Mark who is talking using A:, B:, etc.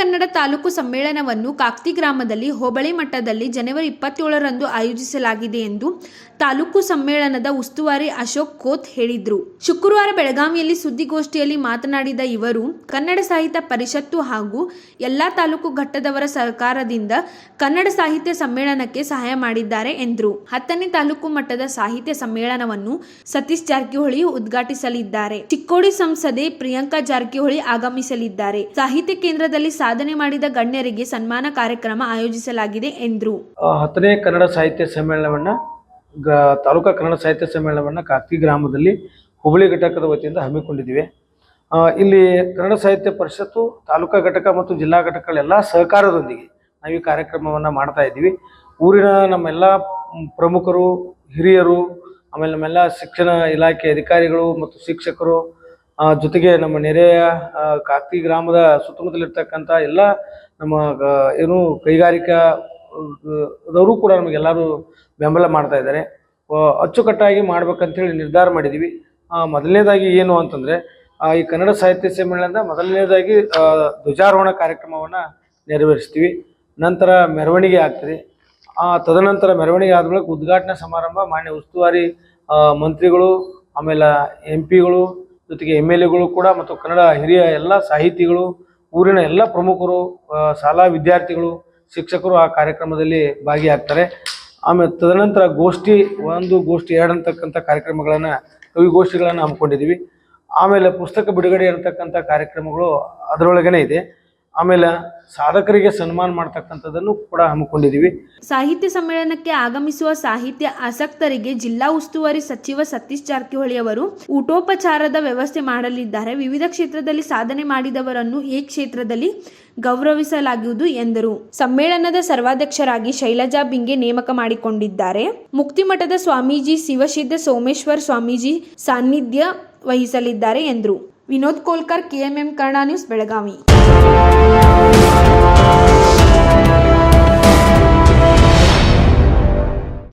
A: ಕನ್ನಡ ತಾಲೂಕು ಸಮ್ಮೇಳನವನ್ನು ಕಾಕ್ತಿ ಗ್ರಾಮದಲ್ಲಿ ಹೋಬಳಿ ಮಟ್ಟದಲ್ಲಿ ಜನವರಿ ಇಪ್ಪತ್ತೇಳರಂದು ಆಯೋಜಿಸಲಾಗಿದೆ ಎಂದು ತಾಲೂಕು ಸಮ್ಮೇಳನದ ಉಸ್ತುವಾರಿ ಅಶೋಕ್ ಕೋತ್ ಹೇಳಿದ್ರು. ಶುಕ್ರವಾರ ಬೆಳಗಾವಿಯಲ್ಲಿ ಸುದ್ದಿಗೋಷ್ಠಿಯಲ್ಲಿ ಮಾತನಾಡಿದ ಇವರು, ಕನ್ನಡ ಸಾಹಿತ್ಯ ಪರಿಷತ್ತು ಹಾಗೂ ಎಲ್ಲಾ ತಾಲೂಕು ಘಟ್ಟದವರ ಸರ್ಕಾರದಿಂದ ಕನ್ನಡ ಸಾಹಿತ್ಯ ಸಮ್ಮೇಳನಕ್ಕೆ ಸಹಾಯ ಮಾಡಿದ್ದಾರೆ ಎಂದರು. ಹತ್ತನೇ ತಾಲೂಕು ಮಟ್ಟದ ಸಾಹಿತ್ಯ ಸಮ್ಮೇಳನವನ್ನು ಸತೀಶ್ ಜಾರಕಿಹೊಳಿ ಉದ್ಘಾಟಿಸಲಿದ್ದಾರೆ. ಚಿಕ್ಕೋಡಿ ಸಂಸದೆ ಪ್ರಿಯಾಂಕಾ ಜಾರಕಿಹೊಳಿ ಆಗಮಿಸಲಿದ್ದಾರೆ. ಸಾಹಿತ್ಯ ಕೇಂದ್ರದಲ್ಲಿ ಸಾಧನೆ ಮಾಡಿದ ಗಣ್ಯರಿಗೆ ಸನ್ಮಾನ ಕಾರ್ಯಕ್ರಮ ಆಯೋಜಿಸಲಾಗಿದೆ ಎಂದರು.
B: ಹತ್ತನೇ ಕನ್ನಡ ಸಾಹಿತ್ಯ ಸಮ್ಮೇಳನವನ್ನು ತಾಲೂಕಾ ಕನ್ನಡ ಸಾಹಿತ್ಯ ಸಮ್ಮೇಳನವನ್ನು ಕಾಕ್ತಿ ಗ್ರಾಮದಲ್ಲಿ ಹುಬ್ಬಳ್ಳಿ ಘಟಕದ ವತಿಯಿಂದ ಹಮ್ಮಿಕೊಂಡಿದ್ದೀವಿ. ಇಲ್ಲಿ ಕನ್ನಡ ಸಾಹಿತ್ಯ ಪರಿಷತ್ತು, ತಾಲೂಕಾ ಘಟಕ ಮತ್ತು ಜಿಲ್ಲಾ ಘಟಕಗಳೆಲ್ಲ ಸಹಕಾರದೊಂದಿಗೆ ನಾವು ಈ ಕಾರ್ಯಕ್ರಮವನ್ನು ಮಾಡ್ತಾ ಇದ್ದೀವಿ. ಊರಿನ ನಮ್ಮೆಲ್ಲ ಪ್ರಮುಖರು, ಹಿರಿಯರು, ಆಮೇಲೆ ನಮ್ಮೆಲ್ಲ ಶಿಕ್ಷಣ ಇಲಾಖೆ ಅಧಿಕಾರಿಗಳು ಮತ್ತು ಶಿಕ್ಷಕರು ಜೊತೆಗೆ ನಮ್ಮ ನೆರೆಯ ಕಾಕ್ತಿ ಗ್ರಾಮದ ಸುತ್ತಮುತ್ತಲಿರ್ತಕ್ಕಂಥ ಎಲ್ಲ ನಮ್ಮ ಏನು ಕೈಗಾರಿಕಾ ದವರು ಕೂಡ ನಮಗೆಲ್ಲರೂ ಬೆಂಬಲ ಮಾಡ್ತಾ ಇದ್ದಾರೆ. ಅಚ್ಚುಕಟ್ಟಾಗಿ ಮಾಡ್ಬೇಕಂತೇಳಿ ನಿರ್ಧಾರ ಮಾಡಿದ್ದೀವಿ ಮೊದಲನೇದಾಗಿ ಏನು ಅಂತಂದರೆ ಈ ಕನ್ನಡ ಸಾಹಿತ್ಯ ಸಮ್ಮೇಳನದ ಮೊದಲನೇದಾಗಿ ಧ್ವಜಾರೋಹಣ ಕಾರ್ಯಕ್ರಮವನ್ನು ನೆರವೇರಿಸ್ತೀವಿ. ನಂತರ ಮೆರವಣಿಗೆ ಆಗ್ತದೆ. ತದನಂತರ ಮೆರವಣಿಗೆ ಆದ ಬಳಿಕ ಉದ್ಘಾಟನಾ ಸಮಾರಂಭ, ಮಾನ್ಯ ಉಸ್ತುವಾರಿ ಮಂತ್ರಿಗಳು, ಆಮೇಲೆ ಎಂ ಪಿಗಳು ಜೊತೆಗೆ ಎಂ ಎಲ್ ಎಗಳು ಕೂಡ ಮತ್ತು ಕನ್ನಡ ಹಿರಿಯ ಎಲ್ಲ ಸಾಹಿತಿಗಳು, ಊರಿನ ಎಲ್ಲ ಪ್ರಮುಖರು ಶಾಲಾ ವಿದ್ಯಾರ್ಥಿಗಳು, ಶಿಕ್ಷಕರು ಆ ಕಾರ್ಯಕ್ರಮದಲ್ಲಿ ಭಾಗಿಯಾಗ್ತಾರೆ. ಆಮೇಲೆ ತದನಂತರ ಗೋಷ್ಠಿ, ಒಂದು ಗೋಷ್ಠಿ, ಎರಡು ಅಂತಕ್ಕಂಥ ಕಾರ್ಯಕ್ರಮಗಳನ್ನು, ಕವಿಗೋಷ್ಠಿಗಳನ್ನು ಹಮ್ಮಿಕೊಂಡಿದ್ದೀವಿ. ಆಮೇಲೆ ಪುಸ್ತಕ ಬಿಡುಗಡೆ ಅಂತಕ್ಕಂಥ ಕಾರ್ಯಕ್ರಮಗಳು ಅದರೊಳಗೇನೆ ಇದೆ. ಆಮೇಲೆ ಸಾಧಕರಿಗೆ ಸನ್ಮಾನ ಮಾಡ್ತಕ್ಕಂಥದ್ದನ್ನು ಕೂಡ ಹಮ್ಮಿಕೊಂಡಿದ್ದೀವಿ.
A: ಸಾಹಿತ್ಯ ಸಮ್ಮೇಳನಕ್ಕೆ ಆಗಮಿಸುವ ಸಾಹಿತ್ಯ ಆಸಕ್ತರಿಗೆ ಜಿಲ್ಲಾ ಉಸ್ತುವಾರಿ ಸಚಿವ ಸತೀಶ್ ಜಾರಕಿಹೊಳಿ ಅವರು ಊಟೋಪಚಾರದ ವ್ಯವಸ್ಥೆ ಮಾಡಲಿದ್ದಾರೆ. ವಿವಿಧ ಕ್ಷೇತ್ರದಲ್ಲಿ ಸಾಧನೆ ಮಾಡಿದವರನ್ನು ಈ ಕ್ಷೇತ್ರದಲ್ಲಿ ಗೌರವಿಸಲಾಗುವುದು ಎಂದರು. ಸಮ್ಮೇಳನದ ಸರ್ವಾಧ್ಯಕ್ಷರಾಗಿ ಶೈಲಜಾ ಬಿಂಗೆ ನೇಮಕ ಮಾಡಿಕೊಂಡಿದ್ದಾರೆ. ಮುಕ್ತಿಮಠದ ಸ್ವಾಮೀಜಿ ಶಿವಸಿದ್ಧ ಸೋಮೇಶ್ವರ್ ಸ್ವಾಮೀಜಿ ಸಾನ್ನಿಧ್ಯ ವಹಿಸಲಿದ್ದಾರೆ ಎಂದರು. Vinod Kolkar, KMM Kannada news, Belagavi. Thank you.